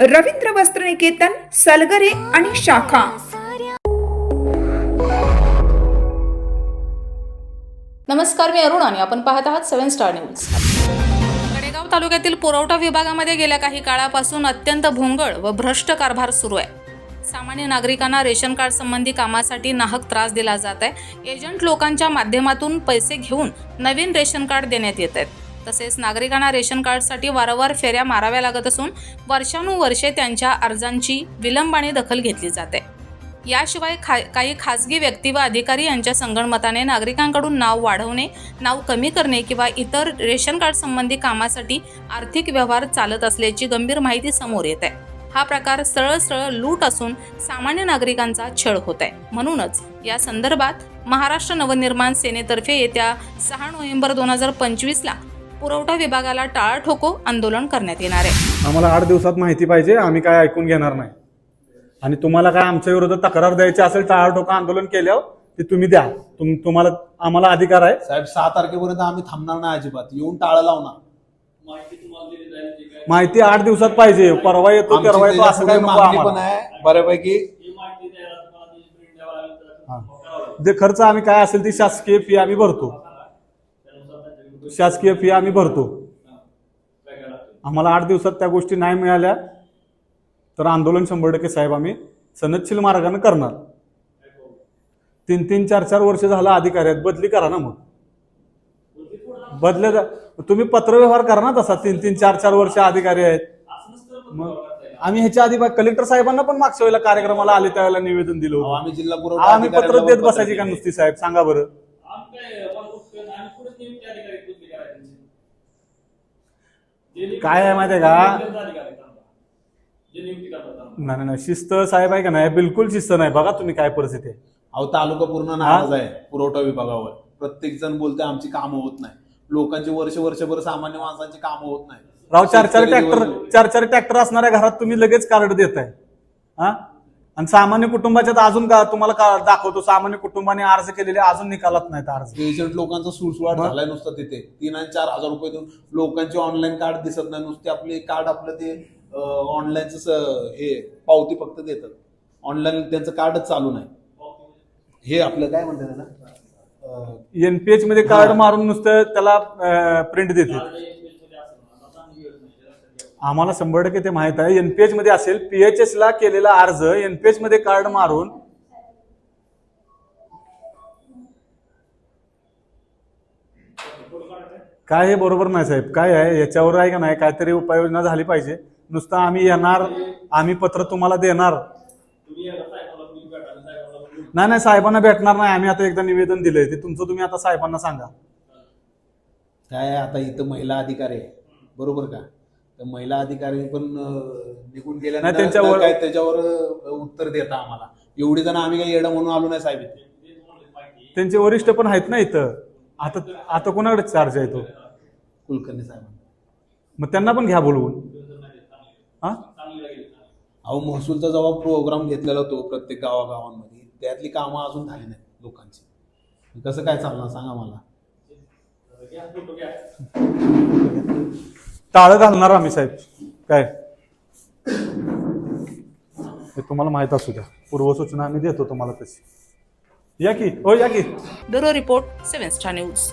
रवींद्र वस्त्रनिकेतन सलगरे आणि शाखा. नमस्कार मी अरुण आणि आपण पाहत आहात सेव्हन स्टार न्यूज. कडेगाव तालुक्यातील पुरवठा विभागामध्ये गेल्या काही काळापासून अत्यंत भोंगळ व भ्रष्ट कारभार सुरू आहे. सामान्य नागरिकांना रेशन कार्ड संबंधी कामासाठी नाहक त्रास दिला जात आहे. एजंट लोकांच्या माध्यमातून पैसे घेऊन नवीन रेशन कार्ड देण्यात येत आहेत. तसेच नागरिकांना रेशन कार्डसाठी वारंवार फेऱ्या माराव्या लागत असून वर्षानुवर्षे त्यांच्या अर्जांची विलंबाने दखल घेतली जाते. याशिवाय खा काही खासगी व्यक्ती व अधिकारी यांच्या संगणमताने नागरिकांकडून नाव वाढवणे नाव कमी करणे किंवा इतर रेशन कार्ड संबंधी कामासाठी आर्थिक व्यवहार चालत असल्याची गंभीर माहिती समोर येत. आहे हा प्रकार सरळ सरळ लूट असून सामान्य नागरिकांचा छळ होत आहे म्हणूनच या संदर्भात महाराष्ट्र नवनिर्माण सेनेतर्फे येत्या सहा नोव्हेंबर दोन हजार पंचवीसला पुरवठा विभागाला टाळाठोको आंदोलन करण्यात येणार आहे. आम्हाला आठ दिवसात माहिती पाहिजे आम्ही काय ऐकून घेणार नाही. आणि तुम्हाला काय आमच्या विरोधात तक्रार द्यायची असेल टाळाटोका आंदोलन केल्यावर ते तुम्ही द्या. तुम तुम्हाला आम्हाला अधिकार आहे. साहेब सहा तारखेपर्यंत आम्ही थांबणार नाही अजिबात. येऊन टाळं लावणार. माहिती आठ दिवसात पाहिजे. परवा येतो तेरवा येतो असं काही मागणी पण आहे बऱ्यापैकी. जे खर्च आम्ही काय असेल ती शासकीय फी आम्ही भरतो. शासकीय फी आम्ही भरतो. आम्हाला आठ दिवसात त्या गोष्टी नाही मिळाल्या तर आंदोलन शंभर टक्के साहेब आम्ही सनदशील मार्गाने करणार. तीन तीन चार चार वर्ष झालं अधिकारी आहेत बदली करा ना मग. बदल्या जा- तुम्ही पत्रव्यवहार करा ना तसा तीन तीन चार चार वर्ष अधिकारी आहेत. मग आम्ही ह्याच्या आधी कलेक्टर साहेबांना पण मागच्या वेळेला कार्यक्रमाला आले त्यावेळेला निवेदन दिलं होतं. आम्ही जिल्हा पुरवठा आम्ही पत्र देत बसायची का. नुसती साहेब? सांगा बरं. काय आहे माहितीये का? नाही नाही, शिस्त साहेब आहे का नाही? बिलकुल शिस्त नाही. बघा तुम्ही काय परिस्थिती आहे. अहो तालुका पूर्ण नाराज आहे पुरवठा विभागावर. प्रत्येक जण बोलते आमची कामं होत नाही. लोकांची वर्ष वर्षभर सामान्य माणसांची कामं होत नाही. राव चार चार ट्रॅक्टर चार चार ट्रॅक्टर असणाऱ्या घरात तुम्ही लगेच कार्ड देताय. हा? आणि सामान्य कुटुंबाच्यात अजून का तुम्हाला का दाखवतो सामान्य कुटुंबाने अर्ज केलेले अजून निकालात नाहीत अर्ज. एजंट लोकांचा सुळसुळाट झालाय नुसतं तिथे. तीन आणि चार हजार रुपये देऊन लोकांचे ऑनलाईन कार्ड दिसत नाही. नुसते आपले कार्ड आपलं ते ऑनलाईनच हे पावती फक्त देतात. ऑनलाईन त्यांचं कार्डच चालू नाही. हे आपलं काय म्हणतात त्याला? अं, एनपीएच मध्ये कार्ड मारून नुसतं त्याला प्रिंट देते आम्हाला शंभर टक्के ते माहीत आहे. एनपीएच मध्ये असेल पीएचएस ला केलेला अर्ज एनपीएच मध्ये कार्ड मारून. काय हे बरोबर नाही साहेब? काय आहे? याच्यावर आहे का नाही? काहीतरी उपाययोजना झाली पाहिजे. नुसतं आम्ही येणार आम्ही पत्र तुम्हाला देणार. नाही नाही साहेबांना भेटणार नाही. आम्ही आता एकदा निवेदन दिलंय. ते तुमचं तुम्ही आता साहेबांना सांगा. काय आहे, आता इथं महिला अधिकारी आहे. बरोबर का? तर महिला अधिकारी पण निघून नाही, गेल्यानंतर त्यांच्यावर- काय त्याच्यावर उत्तर देता आम्हाला. एवढी जण आम्ही काही येडं म्हणून आलो नाही साहेब इथे. त्यांचे वरिष्ठ पण आहेत ना इथं? आता आता कोणाकडे चार्ज आहे तो? कुलकर्णी साहेब. मग त्यांना पण घ्या बोलवून. हा? अहो महसूलचा जेव्हा प्रोग्राम घेतलेला तो प्रत्येक गावागावांमध्ये. त्यातली कामं अजून झाली नाहीत लोकांची. कसं काय चालणार सांगा मला. टाळं घालणार आम्ही साहेब. काय? हे तुम्हाला माहीत असू द्या. पूर्वसूचना आम्ही देतो तुम्हाला तशी. या की हो या की. Bureau report seven star news.